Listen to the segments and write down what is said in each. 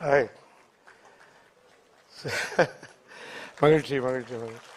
Hi மகிழ்ச்சி மகிழ்ச்சி மகிழ்ச்சி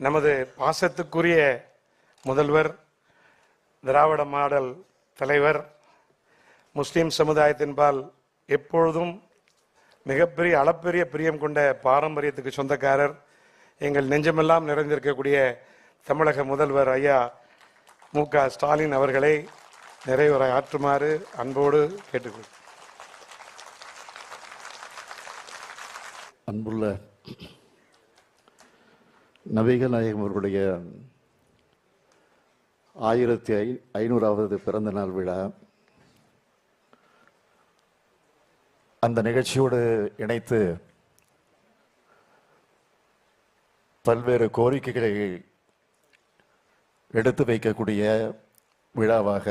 நமது பாசத்துக்குரிய முதல்வர் திராவிட மாடல் தலைவர் முஸ்லீம் சமுதாயத்தின்பால் எப்பொழுதும் மிகப்பெரிய அளப்பெரிய பிரியம் கொண்ட பாரம்பரியத்துக்கு சொந்தக்காரர் எங்கள் நெஞ்சமெல்லாம் நிறைந்திருக்கக்கூடிய தமிழக முதல்வர் ஐயா மு க ஸ்டாலின் அவர்களை நிறைவுரை ஆற்றுமாறு அன்போடு கேட்டுக்கொள். அன்புள்ள நபிகள் நாயகம் அவர்களுடைய ஆயிரத்தி ஐ ஐநூறாவது பிறந்த நாள் விழா. அந்த நிகழ்ச்சியோடு இணைத்து பல்வேறு கோரிக்கைகளை எடுத்து வைக்கக்கூடிய விழாவாக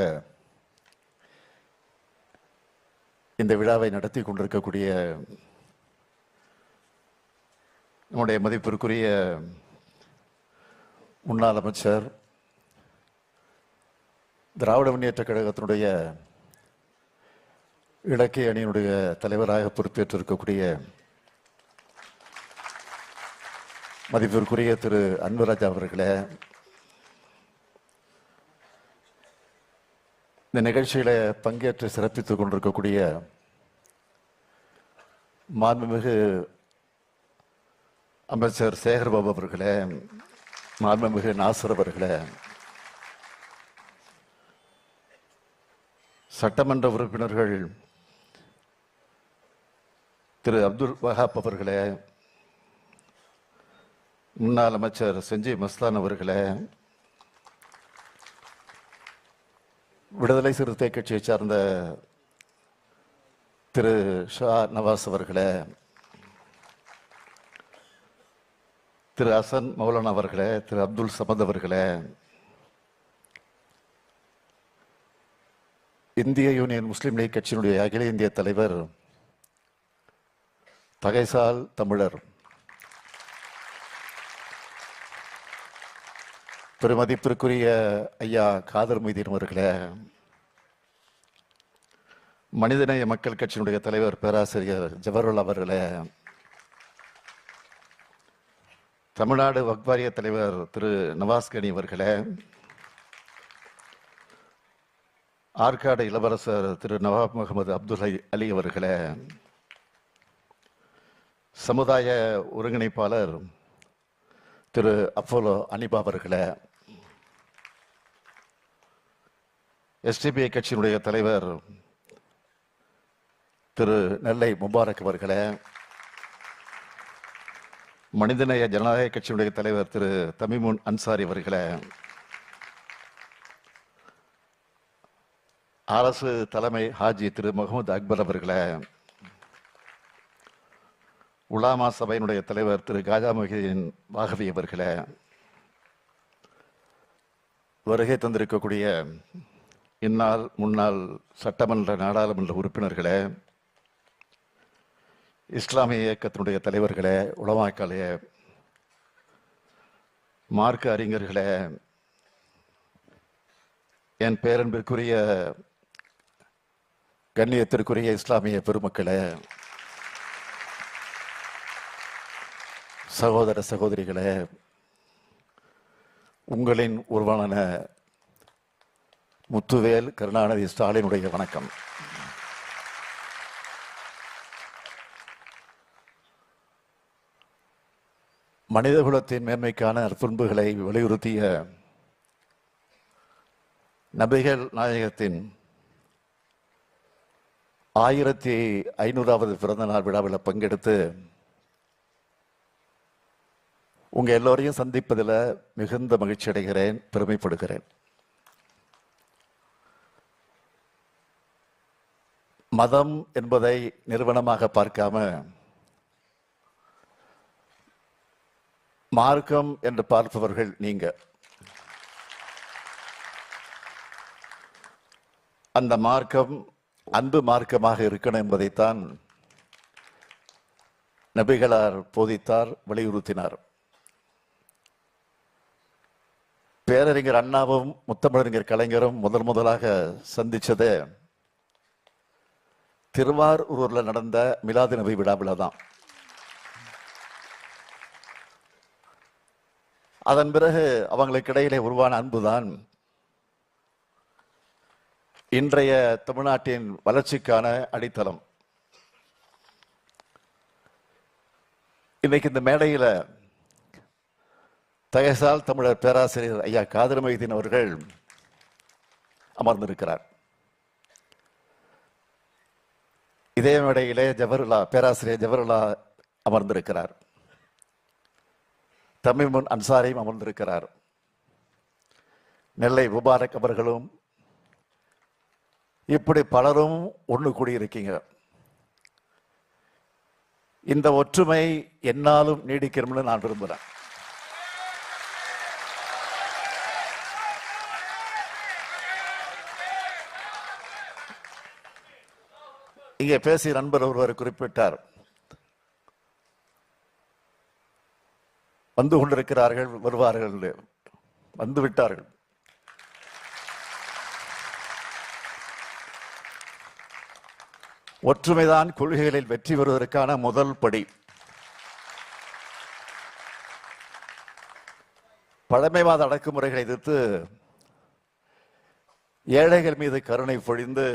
இந்த விழாவை நடத்தி கொண்டிருக்கக்கூடிய நம்முடைய மதிப்பிற்குரிய முன்னாள் அமைச்சர் திராவிட முன்னேற்ற கழகத்தினுடைய இலக்கிய அணியினுடைய தலைவராக பொறுப்பேற்றிருக்கக்கூடிய மதிப்பிற்குரிய திரு அன்பராஜ் அவர்களே இந்த நிகழ்ச்சியில பங்கேற்று சிறப்பித்துக் கொண்டிருக்கக்கூடிய மாண்புமிகு அமைச்சர் சேகர்பாபு அவர்களே மாண்புமிகு நாசர் அவர்களே சட்டமன்ற உறுப்பினர்கள் திரு அப்துல் வஹாப் அவர்களே முன்னாள் அமைச்சர் செஞ்சி மஸ்தான் அவர்களே விடுதலை சிறுத்தை கட்சியை சார்ந்த திரு ஷா நவாஸ் அவர்களே திரு ஹசன் மௌலான் அவர்களே திரு அப்துல் சமத் அவர்களே இந்திய யூனியன் முஸ்லீம் லீக் கட்சியினுடைய அகில இந்திய தலைவர் தகைசால் தமிழர். பெருமதிப்பிற்குரிய ஐயா காதர் மொய்தீன் அவர்களே மனிதநேய மக்கள் கட்சியினுடைய தலைவர் பேராசிரியர் ஜவஹர்லால் அவர்களே தமிழ்நாடு வக்வாரிய தலைவர் திரு நவாஸ்கனி அவர்களே ஆற்காடு இளவரசர் திரு நவாப் முகமது அப்துல் அலி அவர்களே சமுதாய ஒருங்கிணைப்பாளர் திரு அப்போலோ அனிபா அவர்களை எஸ்டிபிஐ கட்சியினுடைய தலைவர் திரு நெல்லை முபாரக் அவர்களே மனிதநேய ஜனநாயக கட்சியினுடைய தலைவர் திரு தமிமுன் அன்சாரி அவர்களே அரசு தலைமை ஹாஜி திரு முகமது அக்பர் அவர்களே உலாமா சபையினுடைய தலைவர் திரு காஜா மொஹிதீன் வாகவி அவர்களே வருகை தந்திருக்கக்கூடிய இந்நாள் முன்னாள் சட்டமன்ற நாடாளுமன்ற உறுப்பினர்களே இஸ்லாமிய இயக்கத்தினுடைய தலைவர்களே உலமாக்களே மார்க்க அறிஞர்களே என் பேரன்பிற்குரிய கண்ணியத்திற்குரிய இஸ்லாமிய பெருமக்களே சகோதர சகோதரிகளே உங்களின் உருவான முத்துவேல் கருணாநிதி ஸ்டாலினுடைய வணக்கம். மனிதகுலத்தின் மேன்மைக்கான நற்பண்புகளை வலியுறுத்திய நபிகள் நாயகத்தின் ஆயிரத்தி ஐநூறாவது பிறந்த நாள் விழாவில் பங்கெடுத்து உங்க எல்லோரையும் சந்திப்பதில் மிகுந்த மகிழ்ச்சி அடைகிறேன் பெருமைப்படுகிறேன். மதம் என்பதை நிறுவனமாக பார்க்காம மார்க்கம் என்று பார்ப்பவர்கள் நீங்க. அந்த மார்க்கம் அன்பு மார்க்கமாக இருக்கணும் என்பதைத்தான் நபிகளார் போதித்தார் வலியுறுத்தினார். பேரறிஞர் அண்ணாவும் முத்தமிழறிஞர் கலைஞரும் முதல் முதலாக சந்திச்சது திருவாரூரில் நடந்த மிலாது நபி விழாவில் தான். அதன் பிறகு அவங்களுக்கு இடையிலே உருவான அன்புதான் இன்றைய தமிழ்நாட்டின் வளர்ச்சிக்கான அடித்தளம். இன்னைக்கு இந்த மேடையில் தயசால் தமிழர் பேராசிரியர் ஐயா காதர் மைதீன் அவர்கள் அமர்ந்திருக்கிறார். இதே மேடையிலே ஜவஹர்லா பேராசிரியர் ஜவஹர்லா அமர்ந்திருக்கிறார். தமிழ்முன் அன்சாரியும் அமர்ந்திருக்கிறார். நெல்லை முபாரக் அவர்களும் இப்படி பலரும் ஒன்று கூடியிருக்கீங்க. இந்த ஒற்றுமை என்னாலும் நீடிக்கணும்னு நான் விரும்புகிறேன் இங்கே பேசிய நண்பர் ஒருவர் குறிப்பிட்டார். வந்து கொண்டிருக்கிறார்கள் வருவார்கள் வந்து விட்டார்கள். ஒற்றுமைதான் கொள்கைகளில் வெற்றி பெறுவதற்கான முதல் படி. பழமைவாத அடக்குமுறைகளை எதிர்த்து ஏழைகள் மீது கருணை பொழிந்து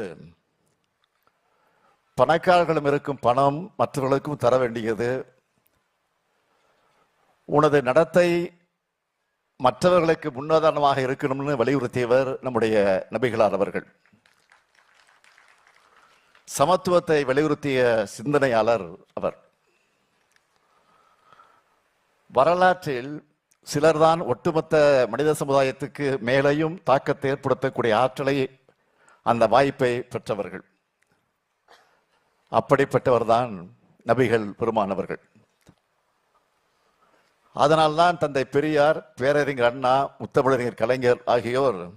பணக்காரர்களும் இருக்கும் பணம் மற்றவர்களுக்கும் தர வேண்டியது. உனது நடத்தை மற்றவர்களுக்கு முன்னுதாரணமாக இருக்கணும்னு வலியுறுத்தியவர் நம்முடைய நபிகளார் அவர்கள். சமத்துவத்தை வலியுறுத்திய சிந்தனையாளர் அவர். வரலாற்றில் சிலர்தான் ஒட்டுமொத்த மனித சமுதாயத்துக்கு மேலையும் தாக்கத்தை ஏற்படுத்தக்கூடிய ஆற்றலை அந்த வாய்ப்பை பெற்றவர்கள். அப்படிப்பட்டவர்தான் நபிகள் பெருமானவர்கள். அதனால்தான் தந்தை பெரியார் பேரறிஞர் அண்ணா முத்தமிழறிஞர் கலைஞர் ஆகியோர்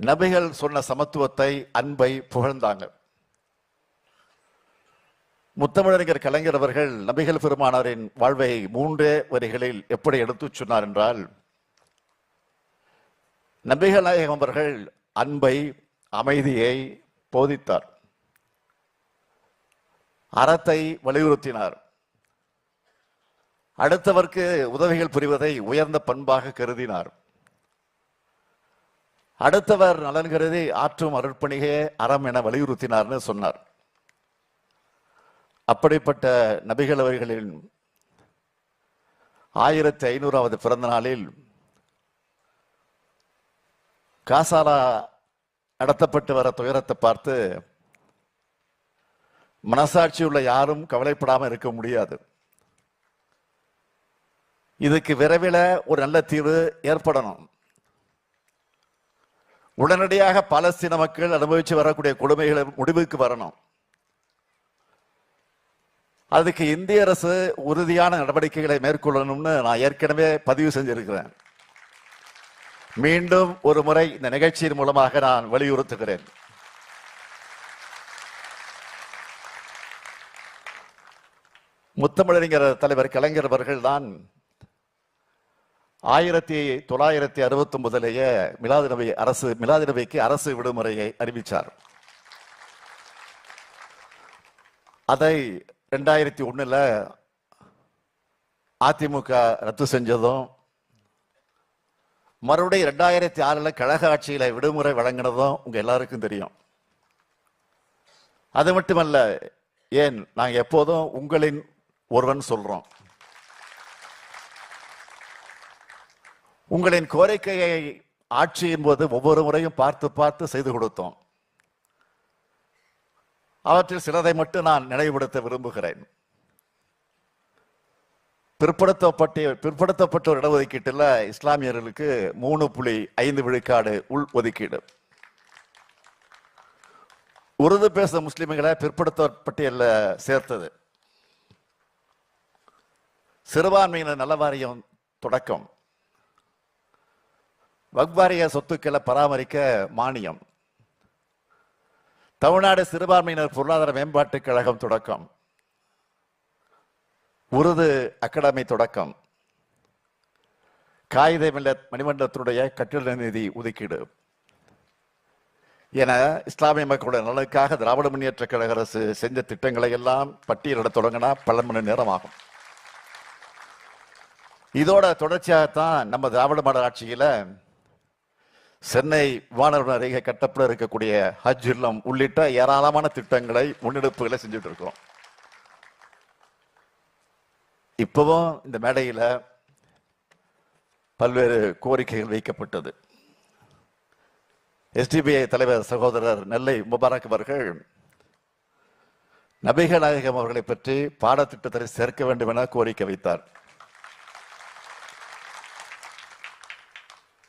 நபிகள் சொன்ன சமத்துவத்தை அன்பை புகழ்ந்தாங்க. முத்தமிழறிஞர் கலைஞர் அவர்கள் நபிகள் பெருமானாரின் வாழ்வை மூன்றே வரிகளில் எப்படி எடுத்துச் சொன்னார் என்றால் நபிகள் நாயகம் அவர்கள் அன்பை அமைதியை போதித்தார். அறத்தை வலியுறுத்தினார். அடுத்தவர்க்கு உதவிகள் புரிவதை உயர்ந்த பண்பாக கருதினார். அடுத்தவர் நலன் கருதி ஆற்றும் அருட்பணியே அறம் என வலியுறுத்தினார்னு சொன்னார். அப்படிப்பட்ட நபிகள் அவர்களின் ஆயிரத்தி ஐநூறாவது பிறந்த நாளில் காசாலா நடத்தப்பட்டு வர துயரத்தை பார்த்து மனசாட்சி உள்ள யாரும் கவலைப்படாம இருக்க முடியாது. இதுக்கு விரைவில் ஒரு நல்ல தீர்வு ஏற்படணும். உடனடியாக பாலஸ்தீன மக்கள் அனுபவிச்சு வரக்கூடிய கொடுமைகளை முடிவுக்கு வரணும். அதுக்கு இந்திய அரசு உறுதியான நடவடிக்கைகளை மேற்கொள்ளணும்னு நான் ஏற்கனவே பதிவு செஞ்சிருக்கிறேன். மீண்டும் ஒரு முறை இந்த நிகழ்ச்சியின் மூலமாக நான் வலியுறுத்துகிறேன். முத்தமிழறிஞர் தலைவர் கலைஞர் அவர்கள் தான் ஆயிரத்தி தொள்ளாயிரத்தி அறுபத்தி ஒன்பதுலேயே மிலாது நபி அரசு மிலாது நபிக்கு அரசு விடுமுறையை அறிவித்தார் அதை ரெண்டாயிரத்தி ஒன்றில் அதிமுக ரத்து செஞ்சதும் மறுபடியும் ரெண்டாயிரத்தி ஆறில் கழக ஆட்சியில் விடுமுறை வழங்கினதும் உங்கள் எல்லாருக்கும் தெரியும். அது மட்டுமல்ல ஏன் நாங்கள் எப்போதும் உங்களின் ஒருவன் சொல்றோம் உங்களின் கோரிக்கையை ஆட்சியின் போது ஒவ்வொரு முறையும் பார்த்து பார்த்து செய்து கொடுத்தோம். அவற்றில் சிலதை மட்டும் நான் நினைவுபடுத்த விரும்புகிறேன். பிற்படுத்தப்பட்ட பிற்படுத்தப்பட்ட இடஒதுக்கீட்டில் இஸ்லாமியர்களுக்கு மூணு புள்ளி ஐந்து விழுக்காடு உள் ஒதுக்கீடு. உருது பேச முஸ்லிம்களை பிற்படுத்த சேர்த்தது. சிறுபான்மையினர் நல வாரியம் தொடக்கம். வக்வாரிய சொத்துக்களை பராமரிக்க மானியம். தமிழ்நாடு சிறுபான்மையினர் பொருளாதார மேம்பாட்டுக் கழகம் தொடக்கம். உருது அகாடமி தொடக்கம். காகித மில்லத் மணிமண்டலத்தினுடைய கட்டிட நிதி ஒதுக்கீடு. என இஸ்லாமிய மக்களுடைய நலனுக்காக திராவிட முன்னேற்ற கழக அரசு செஞ்ச திட்டங்களை எல்லாம் பட்டியலிட தொடங்கினா பல மணி நேரம் ஆகும் இதோட தொடர்ச்சியாகத்தான் நம்ம திராவிட மாடல் ஆட்சியில சென்னை விமானம் அருகே கட்டப்பட இருக்கக்கூடிய ஹஜ் இல்லம் உள்ளிட்ட ஏராளமான திட்டங்களை முன்னெடுப்புகளை செஞ்சுட்டு இருக்கோம். இப்பவும் இந்த மேடையில பல்வேறு கோரிக்கைகள் வைக்கப்பட்டது. எஸ்டிபிஐ தலைவர் சகோதரர் நெல்லை முபாரக் அவர்கள் நபிகள் நாயகம் அவர்களை பற்றி பாடத்திட்டத்தை சேர்க்க வேண்டும் என கோரிக்கை வைத்தார்.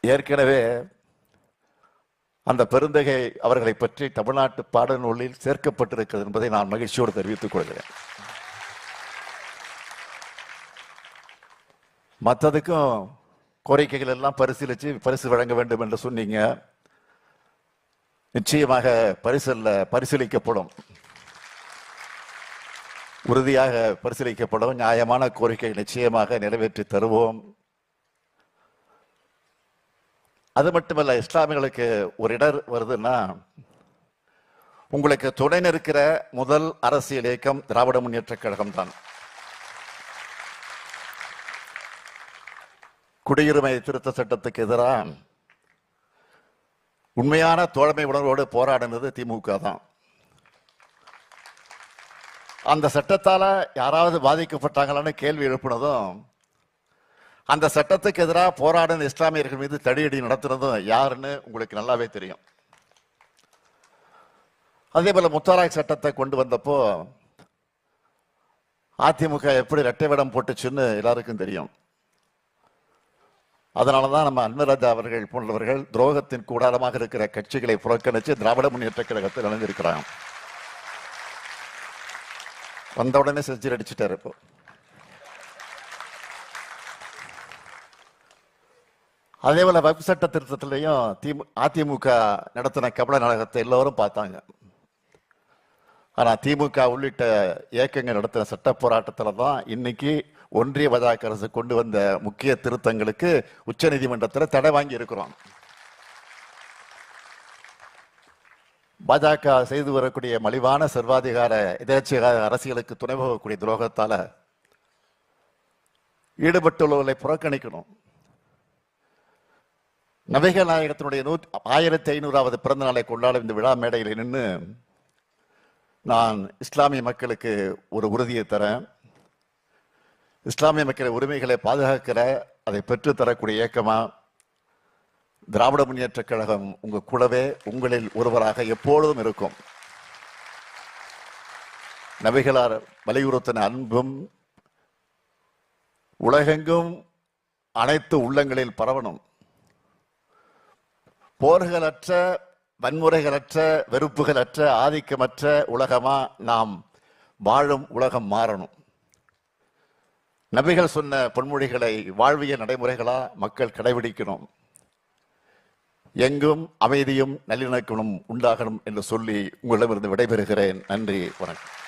ஏற்கனவே அந்த பெருந்தகை அவர்களை பற்றி தமிழ்நாட்டு பாடநூலில் சேர்க்கப்பட்டிருக்கிறது என்பதை நான் மகிழ்ச்சியோடு தெரிவித்துக் கொள்கிறேன். மற்றதுக்கும் கோரிக்கைகள் எல்லாம் பரிசீலித்து பரிசு வழங்க வேண்டும் என்று சொன்னீங்க. நிச்சயமாக பரிசல்ல பரிசீலிக்கப்படும். உறுதியாக பரிசீலிக்கப்படும். நியாயமான கோரிக்கை நிச்சயமாக நிறைவேற்றி தருவோம். அது மட்டுமல்ல இஸ்லாமியர்களுக்கு ஒரு இடர் வருதுன்னா உங்களுக்கு துணை நிற்கிற முதல் அரசியல் இயக்கம் திராவிட முன்னேற்ற கழகம் தான். குடியுரிமை திருத்த சட்டத்துக்கு எதிராக உண்மையான தோழமை உணர்வோடு போராடினது திமுக தான். அந்த சட்டத்தால யாராவது பாதிக்கப்பட்டாங்களான்னு கேள்வி எழுப்பினதும் அந்த சட்டத்துக்கு எதிராக போராடின இஸ்லாமியர்கள் மீது தடியடி நடத்துனதும் யாருன்னு உங்களுக்கு நல்லாவே தெரியும். அதே போல முத்தாராய் சட்டத்தை கொண்டு வந்தப்போ அதிமுக எப்படி ரெட்டை வேடம் போட்டுச்சுன்னு எல்லாருக்கும் தெரியும். அதனாலதான் நம்ம அன்பராஜா அவர்கள் போன்றவர்கள் துரோகத்தின் கூடாரமாக இருக்கிற கட்சிகளை புறக்கணிச்சு திராவிட முன்னேற்ற கழகத்தில் இணைஞ்சிருக்கிறாங்க. வந்த உடனே செஞ்சு அடிச்சுட்டாரு இப்போ. அதே போல வகுப்பு சட்ட திருத்தத்திலையும் திமு அதிமுக நடத்தின கபல நாடகத்தை எல்லோரும் பார்த்தாங்க. ஆனா திமுக உள்ளிட்ட இயக்கங்கள் நடத்தின சட்ட போராட்டத்துல தான் இன்னைக்கு ஒன்றிய பாஜக அரசு கொண்டு வந்த முக்கிய திருத்தங்களுக்கு உச்ச நீதிமன்றத்தில் தடை வாங்கி இருக்கிறோம். பாஜக செய்து வரக்கூடிய மலிவான சர்வாதிகார எதேச்சிய அரசியலுக்கு துணை போகக்கூடிய துரோகத்தால ஈடுபட்டுள்ளவர்களை புறக்கணிக்கணும். நபிகள் நாயகத்தினுடைய நூத்தி ஆயிரத்தி ஐநூறாவது பிறந்த நாளை கொண்டாடும் இந்த விழா மேடையில் நின்று நான் இஸ்லாமிய மக்களுக்கு ஒரு உறுதியை தரேன். இஸ்லாமிய மக்களின் உரிமைகளை பாதுகாக்கிற அதை பெற்றுத்தரக்கூடிய இயக்கமாக இயக்கமா? திராவிட முன்னேற்ற கழகம் உங்க கூடவே உங்களில் ஒருவராக எப்பொழுதும் இருக்கும். நபிகளார் வலியுறுத்தின அன்பும் உலகெங்கும் அனைத்து உள்ளங்களில் பரவணும். போர்களற்ற வன்முறைகளற்ற வெறுப்புகளற்ற ஆதிக்கமற்ற உலகமா நாம் வாழும் உலகம் மாறணும். நபிகள் சொன்ன பொன்மொழிகளை வாழ்விய நடைமுறைகளா மக்கள் கடைபிடிக்கணும். எங்கும் அமைதியும் நல்லிணக்கமும் உண்டாகணும் என்று சொல்லி உங்களிடமிருந்து விடைபெறுகிறேன். நன்றி வணக்கம்.